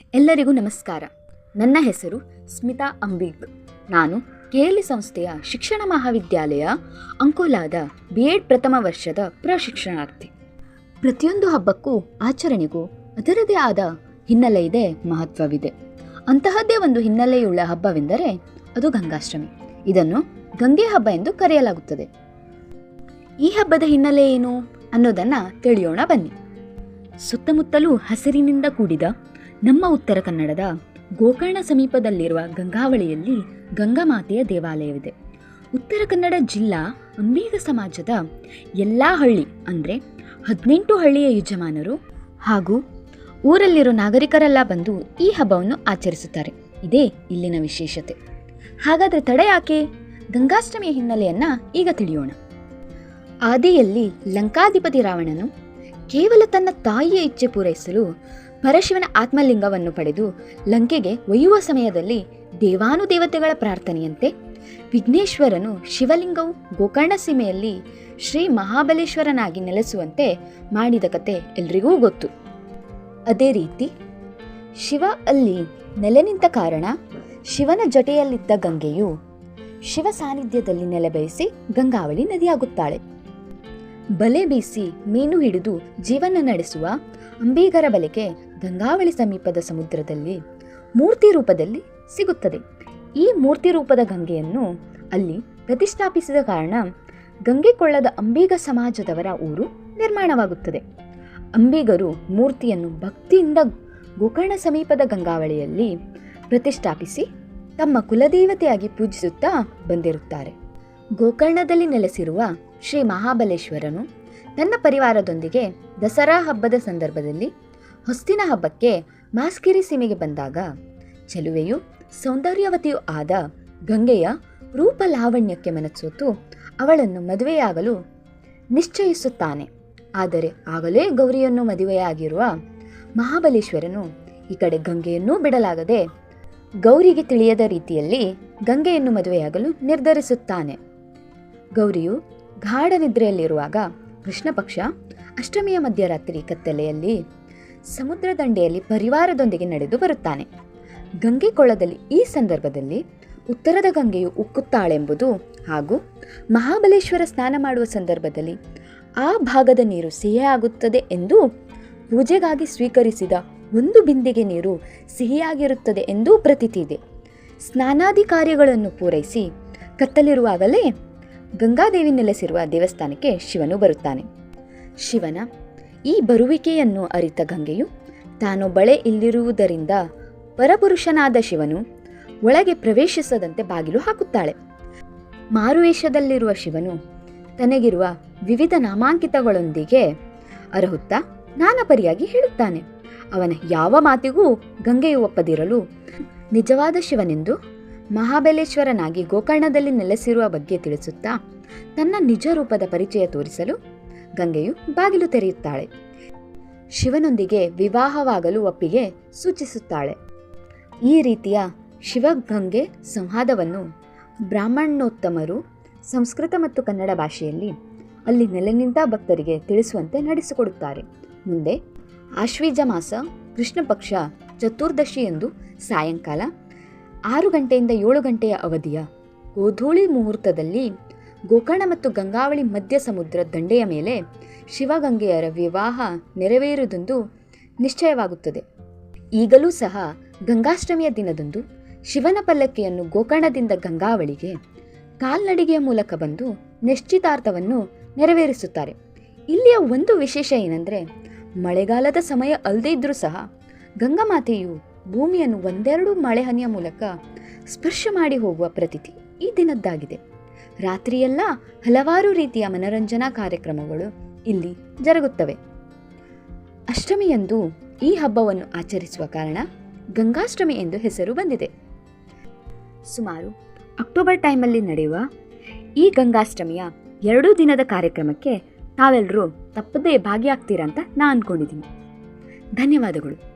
ಎಲ್ಲರಿಗೂ ನಮಸ್ಕಾರ. ನನ್ನ ಹೆಸರು ಸ್ಮಿತಾ ಅಂಬಿಗ್. ನಾನು ಕೆಎಲ್ಇ ಸಂಸ್ಥೆಯ ಶಿಕ್ಷಣ ಮಹಾವಿದ್ಯಾಲಯ ಅಂಕೋಲಾದ ಬಿ ಎಡ್ ಪ್ರಥಮ ವರ್ಷದ ಪ್ರಶಿಕ್ಷಣಾರ್ಥಿ. ಪ್ರತಿಯೊಂದು ಹಬ್ಬಕ್ಕೂ ಆಚರಣೆಗೂ ಅದರದೇ ಆದ ಹಿನ್ನೆಲೆ ಇದೆ, ಮಹತ್ವವಿದೆ. ಅಂತಹದ್ದೇ ಒಂದು ಹಿನ್ನೆಲೆಯುಳ್ಳ ಹಬ್ಬವೆಂದರೆ ಅದು ಗಂಗಾಷ್ಟಮಿ. ಇದನ್ನು ಗಂಗೆ ಹಬ್ಬ ಎಂದು ಕರೆಯಲಾಗುತ್ತದೆ. ಈ ಹಬ್ಬದ ಹಿನ್ನೆಲೆ ಏನು ಅನ್ನೋದನ್ನ ತಿಳಿಯೋಣ ಬನ್ನಿ. ಸುತ್ತಮುತ್ತಲೂ ಹಸಿರಿನಿಂದ ಕೂಡಿದ ನಮ್ಮ ಉತ್ತರ ಕನ್ನಡದ ಗೋಕರ್ಣ ಸಮೀಪದಲ್ಲಿರುವ ಗಂಗಾವಳಿಯಲ್ಲಿ ಗಂಗಾಮಾತೆಯ ದೇವಾಲಯವಿದೆ. ಉತ್ತರ ಕನ್ನಡ ಜಿಲ್ಲಾ ಅಂಬೇಗ ಸಮಾಜದ ಎಲ್ಲ ಹಳ್ಳಿ ಅಂದರೆ ಹದಿನೆಂಟು ಹಳ್ಳಿಯ ಯಜಮಾನರು ಹಾಗೂ ಊರಲ್ಲಿರೋ ನಾಗರಿಕರೆಲ್ಲ ಬಂದು ಈ ಹಬ್ಬವನ್ನು ಆಚರಿಸುತ್ತಾರೆ. ಇದೇ ಇಲ್ಲಿನ ವಿಶೇಷತೆ. ಹಾಗಾದರೆ ತಡ ಯಾಕೆ? ಗಂಗಾಷ್ಟಮಿಯ ಹಿನ್ನೆಲೆಯನ್ನು ಈಗ ತಿಳಿಯೋಣ. ಆದಿಯಲ್ಲಿ ಲಂಕಾಧಿಪತಿ ರಾವಣನು ಕೇವಲ ತನ್ನ ತಾಯಿಯ ಇಚ್ಛೆ ಪೂರೈಸಲು ಪರಶಿವನ ಆತ್ಮಲಿಂಗವನ್ನು ಪಡೆದು ಲಂಕೆಗೆ ಒಯ್ಯುವ ಸಮಯದಲ್ಲಿ ದೇವಾನುದೇವತೆಗಳ ಪ್ರಾರ್ಥನೆಯಂತೆ ವಿಘ್ನೇಶ್ವರನು ಶಿವಲಿಂಗವು ಗೋಕರ್ಣ ಸೀಮೆಯಲ್ಲಿ ಶ್ರೀ ಮಹಾಬಲೇಶ್ವರನಾಗಿ ನೆಲೆಸುವಂತೆ ಮಾಡಿದ ಕತೆ ಎಲ್ರಿಗೂ ಗೊತ್ತು. ಅದೇ ರೀತಿ ಶಿವ ಅಲ್ಲಿ ನೆಲೆ ನಿಂತ ಕಾರಣ ಶಿವನ ಜೊತೆಯಲ್ಲಿದ್ದ ಗಂಗೆಯು ಶಿವ ಸಾನ್ನಿಧ್ಯದಲ್ಲಿ ನೆಲೆಬಯಸಿ ಗಂಗಾವಳಿ ನದಿಯಾಗುತ್ತಾಳೆ. ಬಲೆ ಬೀಸಿ ಮೀನು ಹಿಡಿದು ಜೀವನ ನಡೆಸುವ ಅಂಬೀಗರ ಬಲೆಗೆ ಗಂಗಾವಳಿ ಸಮೀಪದ ಸಮುದ್ರದಲ್ಲಿ ಮೂರ್ತಿ ರೂಪದಲ್ಲಿ ಸಿಗುತ್ತದೆ. ಈ ಮೂರ್ತಿ ರೂಪದ ಗಂಗೆಯನ್ನು ಅಲ್ಲಿ ಪ್ರತಿಷ್ಠಾಪಿಸಿದ ಕಾರಣ ಗಂಗೆ ಕೊಳ್ಳದ ಅಂಬೀಗ ಸಮಾಜದವರ ಊರು ನಿರ್ಮಾಣವಾಗುತ್ತದೆ. ಅಂಬಿಗರು ಮೂರ್ತಿಯನ್ನು ಭಕ್ತಿಯಿಂದ ಗೋಕರ್ಣ ಸಮೀಪದ ಗಂಗಾವಳಿಯಲ್ಲಿ ಪ್ರತಿಷ್ಠಾಪಿಸಿ ತಮ್ಮ ಕುಲದೇವತೆಯಾಗಿ ಪೂಜಿಸುತ್ತಾ ಬಂದಿರುತ್ತಾರೆ. ಗೋಕರ್ಣದಲ್ಲಿ ನೆಲೆಸಿರುವ ಶ್ರೀ ಮಹಾಬಲೇಶ್ವರನು ತನ್ನ ಪರಿವಾರದೊಂದಿಗೆ ದಸರಾ ಹಬ್ಬದ ಸಂದರ್ಭದಲ್ಲಿ ಹೊಸ್ತಿನ ಹಬ್ಬಕ್ಕೆ ಮಾಸ್ಕಿರಿ ಸೀಮೆಗೆ ಬಂದಾಗ ಚೆಲುವೆಯು ಸೌಂದರ್ಯವತಿಯೂ ಆದ ಗಂಗೆಯ ರೂಪ ಲಾವಣ್ಯಕ್ಕೆ ಮನಸೋತು ಅವಳನ್ನು ಮದುವೆಯಾಗಲು ನಿಶ್ಚಯಿಸುತ್ತಾನೆ. ಆದರೆ ಆಗಲೇ ಗೌರಿಯನ್ನು ಮದುವೆಯಾಗಿರುವ ಮಹಾಬಲೇಶ್ವರನು ಈ ಕಡೆ ಗಂಗೆಯನ್ನೂ ಬಿಡಲಾಗದೆ ಗೌರಿಗೆ ತಿಳಿಯದ ರೀತಿಯಲ್ಲಿ ಗಂಗೆಯನ್ನು ಮದುವೆಯಾಗಲು ನಿರ್ಧರಿಸುತ್ತಾನೆ. ಗೌರಿಯು ಗಾಢ ನಿದ್ರೆಯಲ್ಲಿರುವಾಗ ಕೃಷ್ಣ ಪಕ್ಷ ಅಷ್ಟಮಿಯ ಮಧ್ಯರಾತ್ರಿ ಕತ್ತಲೆಯಲ್ಲಿ ಸಮುದ್ರ ದಂಡೆಯಲ್ಲಿ ಪರಿವಾರದೊಂದಿಗೆ ನಡೆದು ಬರುತ್ತಾನೆ. ಗಂಗೆ ಕೊಳದಲ್ಲಿ ಈ ಸಂದರ್ಭದಲ್ಲಿ ಉತ್ತರದ ಗಂಗೆಯು ಉಕ್ಕುತ್ತಾಳೆಂಬುದು ಹಾಗೂ ಮಹಾಬಲೇಶ್ವರ ಸ್ನಾನ ಮಾಡುವ ಸಂದರ್ಭದಲ್ಲಿ ಆ ಭಾಗದ ನೀರು ಸಿಹಿಯಾಗುತ್ತದೆ ಎಂದು, ಪೂಜೆಗಾಗಿ ಸ್ವೀಕರಿಸಿದ ಒಂದು ಬಿಂದಿಗೆ ನೀರು ಸಿಹಿಯಾಗಿರುತ್ತದೆ ಎಂದೂ ಪ್ರತೀತಿ ಇದೆ. ಸ್ನಾನಾದಿ ಕಾರ್ಯಗಳನ್ನು ಪೂರೈಸಿ ಕತ್ತಲಿರುವಾಗಲೇ ಗಂಗಾದೇವಿ ನೆಲೆಸಿರುವ ದೇವಸ್ಥಾನಕ್ಕೆ ಶಿವನು ಬರುತ್ತಾನೆ. ಶಿವನ ಈ ಬರುವಿಕೆಯನ್ನು ಅರಿತ ಗಂಗೆಯು, ತಾನು ಬಳೆ ಇಲ್ಲಿರುವುದರಿಂದ ಪರಪುರುಷನಾದ ಶಿವನು ಒಳಗೆ ಪ್ರವೇಶಿಸದಂತೆ ಬಾಗಿಲು ಹಾಕುತ್ತಾಳೆ. ಮಾರುವೇಷದಲ್ಲಿರುವ ಶಿವನು ತನಗಿರುವ ವಿವಿಧ ನಾಮಾಂಕಿತಗಳೊಂದಿಗೆ ಅರಹುತ್ತಾ ನಾನಪರಿಯಾಗಿ ಹೇಳುತ್ತಾನೆ. ಅವನ ಯಾವ ಮಾತಿಗೂ ಗಂಗೆಯು ಒಪ್ಪದಿರಲು ನಿಜವಾದ ಶಿವನೆಂದು ಮಹಾಬಲೇಶ್ವರನಾಗಿ ಗೋಕರ್ಣದಲ್ಲಿ ನೆಲೆಸಿರುವ ಬಗ್ಗೆ ತಿಳಿಸುತ್ತಾ ತನ್ನ ನಿಜ ರೂಪದ ಪರಿಚಯ ತೋರಿಸಲು ಗಂಗೆಯು ಬಾಗಿಲು ತೆರೆಯುತ್ತಾಳೆ. ಶಿವನೊಂದಿಗೆ ವಿವಾಹವಾಗಲು ಒಪ್ಪಿಗೆ ಸೂಚಿಸುತ್ತಾಳೆ. ಈ ರೀತಿಯ ಶಿವಗಂಗೆ ಸಂವಾದವನ್ನು ಬ್ರಾಹ್ಮಣೋತ್ತಮರು ಸಂಸ್ಕೃತ ಮತ್ತು ಕನ್ನಡ ಭಾಷೆಯಲ್ಲಿ ಅಲ್ಲಿ ನೆಲೆ ನಿಂತ ಭಕ್ತರಿಗೆ ತಿಳಿಸುವಂತೆ ನಡೆಸಿಕೊಡುತ್ತಾರೆ. ಮುಂದೆ ಆಶ್ವೀಜ ಮಾಸ ಕೃಷ್ಣ ಪಕ್ಷ ಚತುರ್ದಶಿ ಎಂದು ಸಾಯಂಕಾಲ ಆರು ಗಂಟೆಯಿಂದ ಏಳು ಗಂಟೆಯ ಅವಧಿಯ ಗೋಧೂಳಿ ಮುಹೂರ್ತದಲ್ಲಿ ಗೋಕರ್ಣ ಮತ್ತು ಗಂಗಾವಳಿ ಮಧ್ಯ ಸಮುದ್ರ ದಂಡೆಯ ಮೇಲೆ ಶಿವಗಂಗೆಯರ ವಿವಾಹ ನೆರವೇರುವುದೊಂದು ನಿಶ್ಚಯವಾಗುತ್ತದೆ. ಈಗಲೂ ಸಹ ಗಂಗಾಷ್ಟಮಿಯ ದಿನದಂದು ಶಿವನ ಪಲ್ಲಕ್ಕಿಯನ್ನು ಗೋಕರ್ಣದಿಂದ ಗಂಗಾವಳಿಗೆ ಕಾಲ್ನಡಿಗೆಯ ಮೂಲಕ ಬಂದು ನಿಶ್ಚಿತಾರ್ಥವನ್ನು ನೆರವೇರಿಸುತ್ತಾರೆ. ಇಲ್ಲಿಯ ಒಂದು ವಿಶೇಷ ಏನೆಂದರೆ, ಮಳೆಗಾಲದ ಸಮಯ ಅಲ್ಲದೇ ಇದ್ದರೂ ಸಹ ಗಂಗಾಮಾತೆಯು ಭೂಮಿಯನ್ನು ಒಂದೆರಡು ಮಳೆಹನಿಯ ಮೂಲಕ ಸ್ಪರ್ಶ ಮಾಡಿ ಹೋಗುವ ಪ್ರತೀತಿ ಈ ದಿನದ್ದಾಗಿದೆ. ರಾತ್ರಿಯೆಲ್ಲ ಹಲವಾರು ರೀತಿಯ ಮನರಂಜನಾ ಕಾರ್ಯಕ್ರಮಗಳು ಇಲ್ಲಿ ಜರುಗುತ್ತವೆ. ಅಷ್ಟಮಿಯಂದು ಈ ಹಬ್ಬವನ್ನು ಆಚರಿಸುವ ಕಾರಣ ಗಂಗಾಷ್ಟಮಿ ಎಂದು ಹೆಸರು ಬಂದಿದೆ. ಸುಮಾರು ಅಕ್ಟೋಬರ್ ಟೈಮಲ್ಲಿ ನಡೆಯುವ ಈ ಗಂಗಾಷ್ಟಮಿಯ ಎರಡೂ ದಿನದ ಕಾರ್ಯಕ್ರಮಕ್ಕೆ ತಾವೆಲ್ಲರೂ ತಪ್ಪದೇ ಭಾಗಿಯಾಗ್ತೀರಾ ಅಂತ ನಾನು ಅಂದ್ಕೊಂಡಿದ್ದೀನಿ ಧನ್ಯವಾದಗಳು.